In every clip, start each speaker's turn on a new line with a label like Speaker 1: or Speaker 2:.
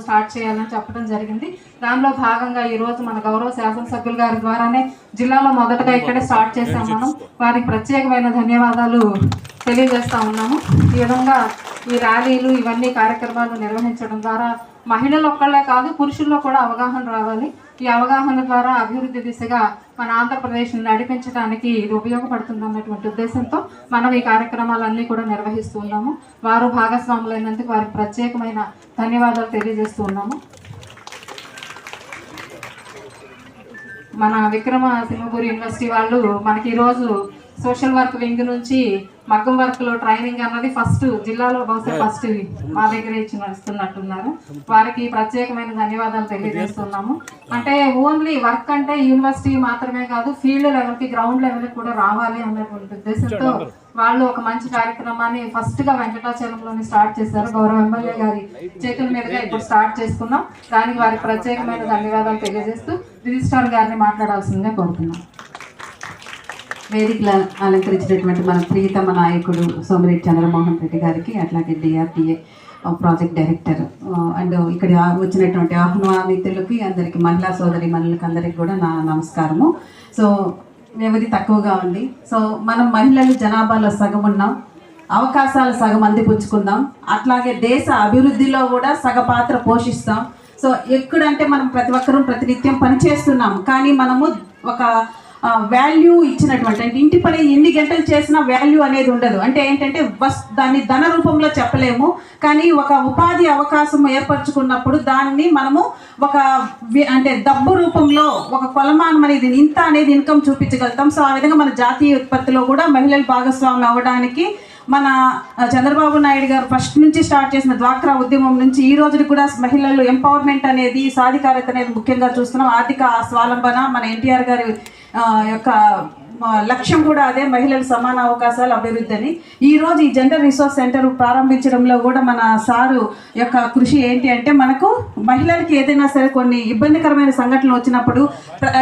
Speaker 1: Start చేయాలని చెప్పడం జరిగింది. దానిలో భాగంగా ఈ రోజు మన గౌరవ శాసనసభ్యుల గారి ద్వారానే జిల్లాలో మొదటగా ఇక్కడే స్టార్ట్ చేశాం మనం. వారికి ప్రత్యేకమైన ధన్యవాదాలు. తెలియజేస్తా ఉన్నాము. ఈ విధంగా ఈ ర్యాలీలు ఇవన్నీ కార్యక్రమాలు నిర్వహించడం ద్వారా మహిళలు ఒక్కళ్ళే కాదు పురుషుల్లో కూడా అవగాహన రావాలి. ఈ అవగాహన ద్వారా అభివృద్ధి దిశగా మన ఆంధ్రప్రదేశ్ని నడిపించడానికి ఇది ఉపయోగపడుతుంది అన్నటువంటి ఉద్దేశంతో మనం ఈ కార్యక్రమాలన్నీ కూడా నిర్వహిస్తూ ఉన్నాము. వారు భాగస్వాములైనందుకు వారికి ప్రత్యేకమైన ధన్యవాదాలు తెలియజేస్తూ ఉన్నాము. మన విక్రమ సింహపూర్ యూనివర్సిటీ వాళ్ళు మనకి ఈరోజు సోషల్ వర్క్ వింగ్ నుంచి మగ్గం వర్క్లో ట్రైనింగ్ అన్నది ఫస్ట్ జిల్లాలో బహుశా ఫస్ట్ మా దగ్గర ఇచ్చి నడుస్తున్నట్టున్నారు వారికి ప్రత్యేకమైన ధన్యవాదాలు తెలియజేస్తున్నాము. అంటే ఓన్లీ వర్క్ అంటే యూనివర్సిటీ మాత్రమే కాదు ఫీల్డ్ లెవెల్కి గ్రౌండ్ లెవెల్ కూడా రావాలి అన్నటువంటి ఉద్దేశంతో వాళ్ళు ఒక మంచి కార్యక్రమాన్ని ఫస్ట్గా వెంకటాచలంలోని స్టార్ట్ చేశారు. గౌరవ ఎమ్మెల్యే గారి చేతుల మీదుగా ఇప్పుడు స్టార్ట్ చేసుకున్నాం దానికి వారికి ప్రత్యేకమైన ధన్యవాదాలు తెలియజేస్తూ రిజిస్ట్రార్ గారిని మాట్లాడాల్సిందిగా కోరుతున్నాం.
Speaker 2: వేదికలు అలంకరించినటువంటి మన ప్రియతమ నాయకుడు సోమిరెడ్డి చంద్రమోహన్ రెడ్డి గారికి అట్లాగే డిఆర్డిఏ ప్రాజెక్ట్ డైరెక్టర్ అండ్ ఇక్కడ వచ్చినటువంటి ఆహ్వానితులకి అందరికి మహిళా సోదరి మనులకి అందరికి కూడా నా నమస్కారము. సో వ్యవధి తక్కువగా ఉంది. సో మనం మహిళలు జనాభాలో సగం ఉన్నాం అవకాశాలు సగం అందిపుచ్చుకుందాం అట్లాగే దేశ అభివృద్ధిలో కూడా సగ పాత్ర పోషిస్తాం. సో ఎక్కడంటే మనం ప్రతి ఒక్కరూ ప్రతినిత్యం పనిచేస్తున్నాం. కానీ మనము ఒక వాల్యూ ఇచ్చినటువంటి అంటే ఇంటి పని ఎన్ని గంటలు చేసినా వాల్యూ అనేది ఉండదు. అంటే ఏంటంటే బస్ దాన్ని ధన రూపంలో చెప్పలేము. కానీ ఒక ఉపాధి అవకాశం ఏర్పరచుకున్నప్పుడు దాన్ని మనము ఒక అంటే డబ్బు రూపంలో ఒక కొలమానం అనేది ఇంత అనేది ఇన్కమ్ చూపించగలుగుతాం. సో ఆ విధంగా మన జాతీయ ఉత్పత్తిలో కూడా మహిళలు భాగస్వామి అవ్వడానికి మన చంద్రబాబు నాయుడు గారు ఫస్ట్ నుంచి స్టార్ట్ చేసిన డ్వాక్రా ఉద్యమం నుంచి ఈ రోజుకి కూడా మహిళలు ఎంపవర్మెంట్ అనేది సాధికారత అనేది ముఖ్యంగా చూస్తున్నాం. ఆర్థిక స్వాలంబన మన ఎన్టీఆర్ గారి యొక్క లక్ష్యం కూడా అదే మహిళల సమాన అవకాశాలు అభివృద్ధి అని ఈరోజు ఈ జెండర్ రిసోర్స్ సెంటర్ ప్రారంభించడంలో కూడా మన సారు యొక్క కృషి ఏంటి అంటే మనకు మహిళలకి ఏదైనా సరే కొన్ని ఇబ్బందికరమైన సంఘటనలు వచ్చినప్పుడు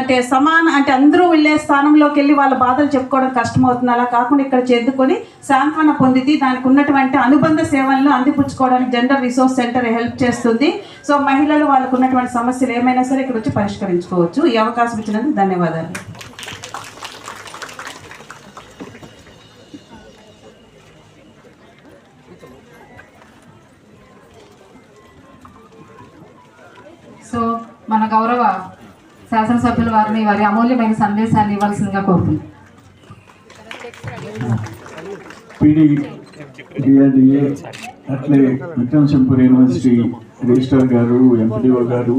Speaker 2: అంటే సమాన అంటే అందరూ వెళ్ళే స్థానంలోకి వెళ్ళి వాళ్ళ బాధలు చెప్పుకోవడం కష్టమవుతుంది. అలా కాకుండా ఇక్కడ చేద్దుకొని సాంత్వన పొందితి దానికి ఉన్నటువంటి అనుబంధ సేవలను అందిపుచ్చుకోవడానికి జెండర్ రిసోర్స్ సెంటర్ హెల్ప్ చేస్తుంది. సో మహిళలు వాళ్ళకు ఉన్నటువంటి సమస్యలు ఏమైనా సరే ఇక్కడ వచ్చి పరిష్కరించుకోవచ్చు. ఈ అవకాశం ఇచ్చినందుకు ధన్యవాదాలు.
Speaker 1: సో మన గౌరవ శాసనసభ్యుల వారిని వారి అమూల్యమైన సందేశాన్ని ఇవ్వాల్సిందిగా కోరుతున్నాం.
Speaker 3: అట్లే విక్రమ్ యూనివర్సిటీ రిజిస్ట్రార్ గారు ఎంపీడీఓ గారు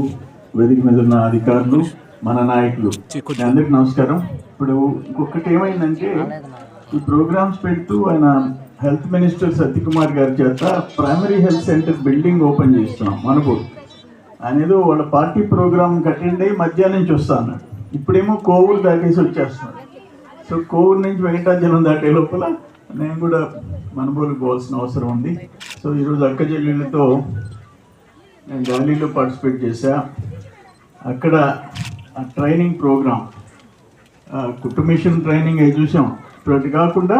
Speaker 3: వేదిక మీద ఉన్న అధికారులు మన నాయకులు. అందరికి నమస్కారం. ఇప్పుడు ఇంకొకటి ఏమైందంటే ఈ ప్రోగ్రామ్స్ పెడుతూ ఆయన హెల్త్ మినిస్టర్ సత్యకుమార్ గారి చేత primary health centre building open చేస్తున్నాం మనకు ఆయన ఏదో వాళ్ళ పార్టీ ప్రోగ్రామ్ అటెండ్ అయ్యి మధ్యాహ్నం నుంచి వస్తాను ఇప్పుడేమో కోవూరు దాటేసి వచ్చేస్తున్నాడు. సో కోవూరు నుంచి వెంకటాచలం దాటే లోపల నేను కూడా మనబోలు పోవాల్సిన అవసరం ఉంది. సో ఈరోజు అక్క చెల్లెళ్ళతో నేను ర్యాలీలో పార్టిసిపేట్ చేశా. అక్కడ ఆ ట్రైనింగ్ ప్రోగ్రామ్ కుటుంబిషన్ ట్రైనింగ్ అవి చూసాం. అటు కాకుండా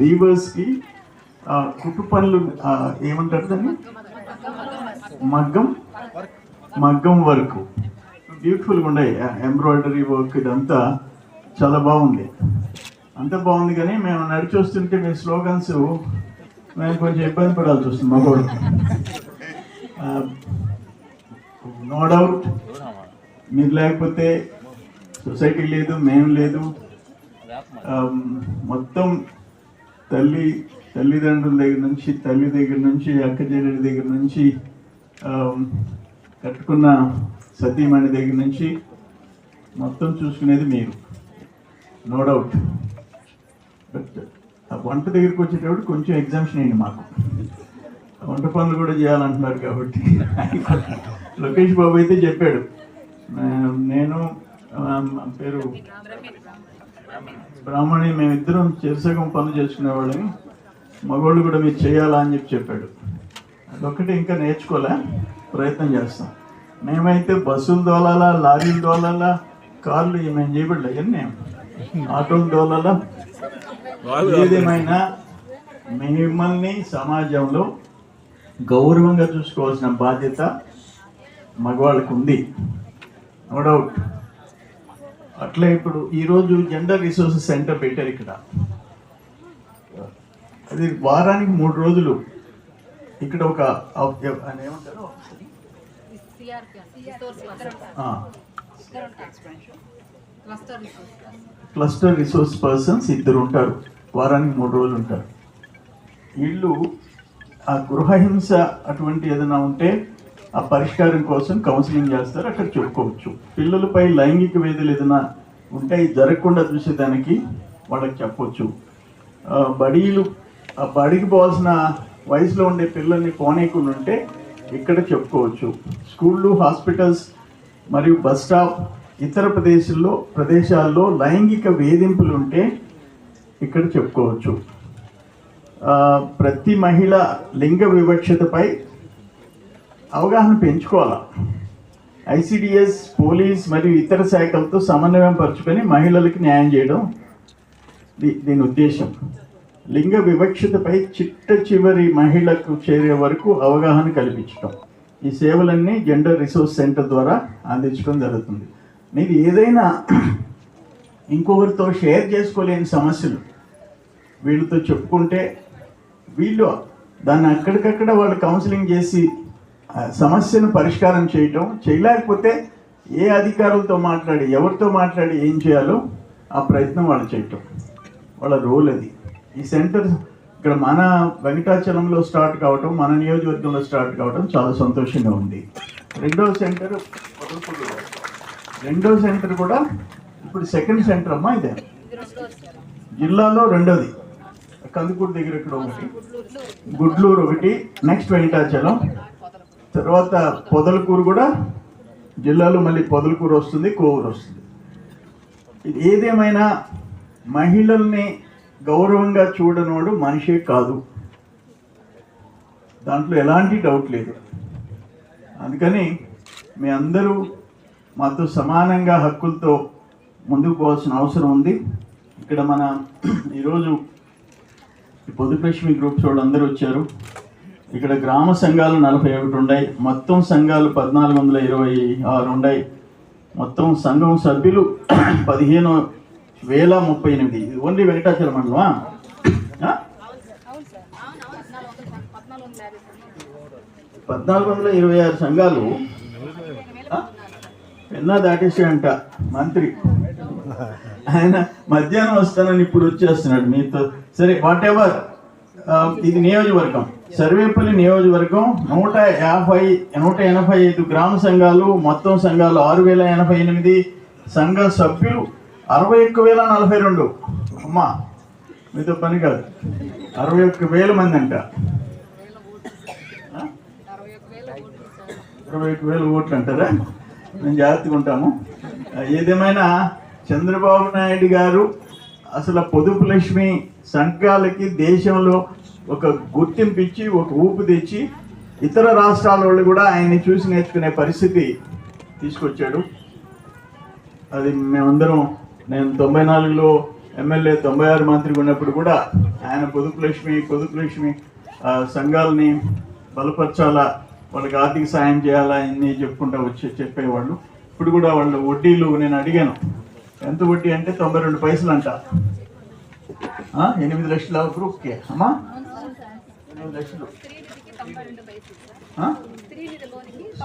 Speaker 3: వీవర్స్కి కుట్టు పనులు ఏమంటారు దాన్ని? మగ్గం? మగ్గం వర్క్. బ్యూటిఫుల్గా ఉన్నాయి. ఎంబ్రాయిడరీ వర్క్ ఇదంతా చాలా బాగుంది. అంత బాగుంది కానీ మేము నడిచి వస్తుంటే మీ స్లోగన్స్ మేము కొంచెం ఇబ్బంది పడాల్సి వస్తుంది మగోడు నో డౌట్ మీరు లేకపోతే సొసైటీ లేదు మేము లేదు. మొత్తం తల్లి తల్లిదండ్రుల దగ్గర నుంచి తల్లి దగ్గర నుంచి అక్క చెల్లెల దగ్గర నుంచి కట్టుకున్న సతీమణి దగ్గర నుంచి మొత్తం చూసుకునేది మీరు. నో డౌట్ బట్ ఆ వంట దగ్గరికి వచ్చేటప్పుడు కొంచెం ఎగ్జామ్షన్ అయింది మాకు. వంట పనులు కూడా చేయాలంటున్నారు కాబట్టి. లోకేష్ బాబు అయితే చెప్పాడు నేను పేరు బ్రాహ్మణి. మేమిద్దరం చెరుసగం పనులు చేసుకునేవాళ్ళని మగవాళ్ళు కూడా మీరు చేయాలా అని చెప్పి చెప్పాడు. అదొక్కటి ఇంకా నేర్చుకోలే ప్రయత్నం చేస్తాం. మేమైతే బస్సులు దోలాలా లారీలు దోలాలా కార్లు మేము చేయబడలే అన్నీ ఆటోలు దోలాలా ఏదేమైనా మిమ్మల్ని సమాజంలో గౌరవంగా చూసుకోవాల్సిన బాధ్యత మగవాళ్ళకు ఉంది. నో డౌట్ అట్లా ఇప్పుడు ఈరోజు జెండర్ రిసోర్సెస్ సెంటర్ పెట్టారు ఇక్కడ. అది వారానికి మూడు రోజులు ఇక్కడ ఒక ఏమంటారు? క్లస్టర్ రిసోర్స్ పర్సన్స్ ఇద్దరు ఉంటారు. వారానికి మూడు రోజులు ఉంటారు. వీళ్ళు ఆ గృహహింస అటువంటి ఏదైనా ఉంటే ఆ పరిష్కారం కోసం కౌన్సిలింగ్ చేస్తారు అక్కడ చెప్పుకోవచ్చు. పిల్లలపై లైంగిక వేధులు ఏదైనా ఉంటే అవి జరగకుండా చూసేదానికి వాళ్ళకి చెప్పొచ్చు. బడీలు ఆ బడికి పోవాల్సిన వయసులో ఉండే పిల్లల్ని పోనీయకుండా ఉంటే ఇక్కడ చెప్పుకోవచ్చు. స్కూళ్ళు హాస్పిటల్స్ మరియు బస్ స్టాప్ ఇతర ప్రదేశాల్లో ప్రదేశాల్లో లైంగిక వేధింపులు ఉంటే ఇక్కడ చెప్పుకోవచ్చు. ప్రతి మహిళ లింగ వివక్షతపై అవగాహన పెంచుకోవాలి. ఐసిడిఎస్ పోలీస్ మరియు ఇతర శాఖలతో సమన్వయం పరుచుకొని మహిళలకు న్యాయం చేయడం దీని ఉద్దేశం. లింగ వివక్షతపై చిట్ట చివరి మహిళకు చేరే వరకు అవగాహన కల్పించడం ఈ సేవలన్నీ జెండర్ రిసోర్స్ సెంటర్ ద్వారా అందించడం జరుగుతుంది. మీరు ఏదైనా ఇంకొకరితో షేర్ చేసుకోలేని సమస్యలు వీళ్ళతో చెప్పుకుంటే వీళ్ళు దాన్ని అక్కడికక్కడ వాళ్ళు కౌన్సిలింగ్ చేసి సమస్యను పరిష్కారం చేయటం చేయలేకపోతే ఏ అధికారులతో మాట్లాడి ఎవరితో మాట్లాడి ఏం చేయాలో ఆ ప్రయత్నం వాళ్ళు చేయటం. వాళ్ళ రోల్ అది. ఈ సెంటర్ ఇక్కడ మన వెంకటాచలంలో స్టార్ట్ కావటం మన నియోజకవర్గంలో స్టార్ట్ కావటం చాలా సంతోషంగా ఉంది. రెండో సెంటర్ రెండో సెంటర్ కూడా ఇప్పుడు సెకండ్ సెంటర్ అమ్మా ఇదే. జిల్లాలో రెండోది. కందుకూరు దగ్గర ఇక్కడ ఒకటి. గుడ్లూరు ఒకటి. నెక్స్ట్ వెంకటాచలం. తర్వాత పొదలకూరు కూడా జిల్లాలో మళ్ళీ పొదలకూరు వస్తుంది కోవూరు వస్తుంది. ఇది ఏదేమైనా మహిళల్ని గౌరవంగా చూడనోడు మనిషే కాదు. దాంట్లో ఎలాంటి డౌట్ లేదు. అందుకని మీ అందరూ మాతో సమానంగా హక్కులతో ముందుకు పోవాల్సిన అవసరం ఉంది. ఇక్కడ మన ఈరోజు ఈ పొదుపులక్ష్మి గ్రూప్స్ వాళ్ళు అందరూ వచ్చారు. ఇక్కడ గ్రామ సంఘాలు నలభై ఒకటి ఉన్నాయి మొత్తం సంఘాలు పద్నాలుగు వందల ఇరవై ఆరు ఉన్నాయి మొత్తం సంఘం సభ్యులు పదిహేను వేల ముప్పై ఎనిమిది. ఇది ఓన్లీ వెంకటాచల మండలమా? పద్నాలుగు వందల ఇరవై ఆరు సంఘాలు. ఆ? దాటేసి దాటేసాయంట మంత్రి. ఆయన మధ్యాహ్నం వస్తానని ఇప్పుడు వచ్చేస్తున్నాడు మీతో. సరే వాట్ ఎవర్ ఇది నియోజకవర్గం. సర్వేపల్లి నియోజకవర్గం నూట యాభై నూట ఎనభై ఐదు గ్రామ సంఘాలు మొత్తం సంఘాలు ఆరు వేల ఎనభై ఎనిమిది సంఘ సభ్యులు అరవై ఒక్క వేల నలభై రెండు. అమ్మా మీతో పని కాదు. అరవై ఒక్క వేల మంది అంట. అరవై ఒక్క వేల ఓట్లు అంటారా? మేము జాగ్రత్తగా ఉంటాము. ఏదేమైనా చంద్రబాబు నాయుడు గారు అసలు పొదుపు లక్ష్మి సంఘాలకి దేశంలో ఒక గుర్తింపు ఇచ్చి ఒక ఊపు తెచ్చి ఇతర రాష్ట్రాల వాళ్ళు కూడా ఆయన్ని చూసి నేర్చుకునే పరిస్థితి తీసుకొచ్చాడు. అది మేమందరం నేను తొంభై నాలుగులో ఎమ్మెల్యే తొంభై ఆరు మంత్రిగా ఉన్నప్పుడు కూడా ఆయన పొదుపు లక్ష్మి పొదుపు లక్ష్మి సంఘాలని బలపరచాలా వాళ్ళకి ఆర్థిక సాయం చేయాలా అన్నీ చెప్పుకుంటా వచ్చి చెప్పేవాళ్ళు. ఇప్పుడు కూడా వాళ్ళు వడ్డీలు నేను అడిగాను. ఎంత వడ్డీ అంటే తొంభై రెండు పైసలు అంట ఎనిమిది లక్షల గ్రూప్కి. అమ్మా లక్షలు?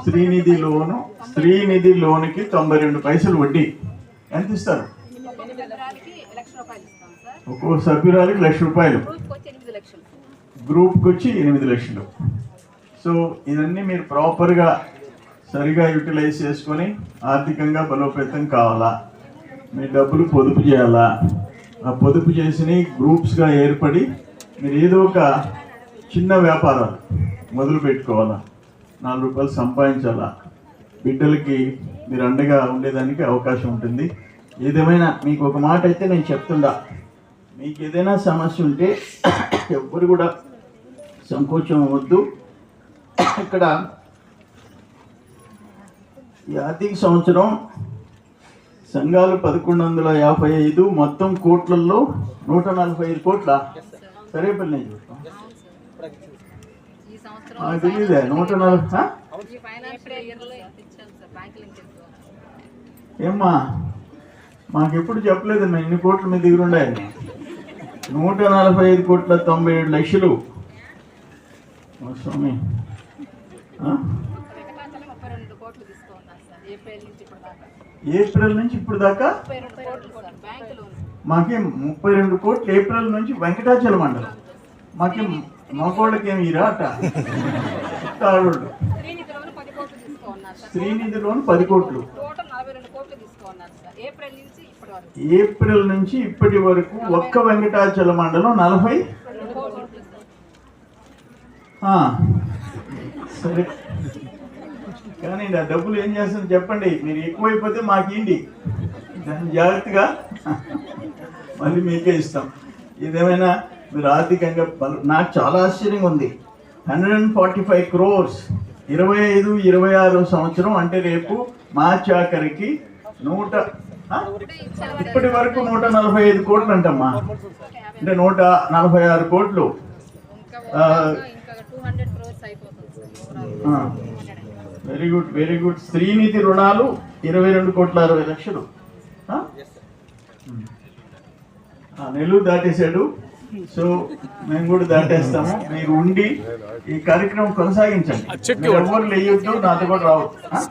Speaker 3: శ్రీనిధి లోను శ్రీనిధి లోనుకి తొంభై రెండు పైసలు వడ్డీ. ఎంత ఇస్తారు? ఒక్కో సభ్యురాలికి లక్ష రూపాయలు. గ్రూప్కి వచ్చి ఎనిమిది లక్షలు. సో ఇవన్నీ మీరు ప్రాపర్గా సరిగా యూటిలైజ్ చేసుకొని ఆర్థికంగా బలోపేతం కావాలా? మీ డబ్బులు పొదుపు చేయాలా? ఆ పొదుపు చేసి గ్రూప్స్గా ఏర్పడి మీరు ఏదో ఒక చిన్న వ్యాపారాలు మొదలు పెట్టుకోవాలా? నాలుగు రూపాయలు సంపాదించాలా? బిడ్డలకి మీరు అండగా ఉండేదానికి అవకాశం ఉంటుంది. ఏదేమైనా మీకు ఒక మాట అయితే నేను చెప్తుండా. మీకు ఏదైనా సమస్య ఉంటే ఎవ్వరు కూడా సంకోచం అవ్వద్దు. ఇక్కడ ఈ ఆర్థిక సంవత్సరం సంఘాలు పదకొండు వందల యాభై ఐదు మొత్తం కోట్లలో నూట నలభై ఐదు కోట్ల? సరే పని నాకు తెలియదే నూట ఏమ్మా? మాకెప్పుడు చెప్పలేదు మేము ఇన్ని కోట్ల మీ దగ్గర ఉండాయని నూట నలభై ఐదు కోట్ల తొంభై ఏడు లక్షలు. స్వామి? ఏప్రిల్ నుంచి ఇప్పుడు దాకా. మాకేం ముప్పై రెండు కోట్లు ఏప్రిల్ నుంచి వెంకటాచల మండలం. మాకేం మగోళ్ళకి ఏమి ఈ రాట ఆడోళ్ళు
Speaker 4: శ్రీనిధిలోను పది కోట్లు ఏప్రిల్ నుంచి ఇప్పటి వరకు.
Speaker 3: ఒక్క వెంకటాచల మండలం నలభై
Speaker 4: సార్.
Speaker 3: కానీ ఆ డబ్బులు ఏం చేస్తుంది చెప్పండి. మీరు ఎక్కువైపోతే మాకు ఇండి దాన్ని జాగ్రత్తగా మళ్ళీ మీకే ఇస్తాం. ఇదేమైనా మీరు ఆర్థికంగా బల- నాకు చాలా ఆశ్చర్యంగా ఉంది. Hundred and forty five crores ఇరవై ఐదు ఇరవై ఆరు సంవత్సరం అంటే రేపు మార్చి ఆఖరికి నూట? ఇప్పటి వరకు నూట నలభై ఐదు కోట్లు అంటమ్మా. అంటే నూట నలభై ఆరు కోట్లు. Very good very good Srinidhi రుణాలు ఇరవై రెండు కోట్ల అరవై లక్షలు. ఆ? ఆ, నెల్లూరు దాటేశాడు. సో మేము కూడా దాటేస్తాము. మీరు ఉండి ఈ కార్యక్రమం కొనసాగించండి. ఎవరు లేయొద్దు నాతో కూడా రావద్దు. ఆ?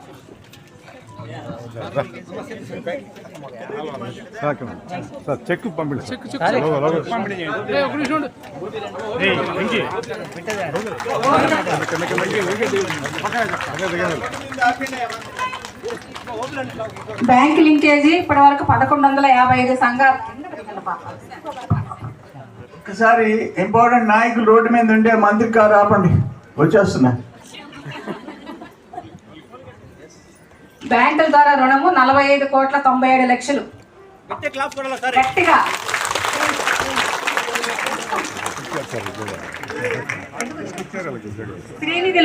Speaker 5: సార్ చెక్ పంపించండి చెక్ చెక్
Speaker 6: బ్యాంక్ లింకేజీ ఇప్పటి వరకు పదకొండు వందల యాభై ఐదు సంఘాలు
Speaker 3: ఒకసారి ఇంపార్టెంట్ నాయకులు రోడ్డు మీద ఉంటే మంత్రి కారు ఆపండి. వచ్చేస్తున్నా.
Speaker 6: బ్యాంకుల ద్వారా రుణము నలభై ఐదు కోట్ల తొంభై ఏడు లక్షలు. గట్టిగా. శ్రీనిధి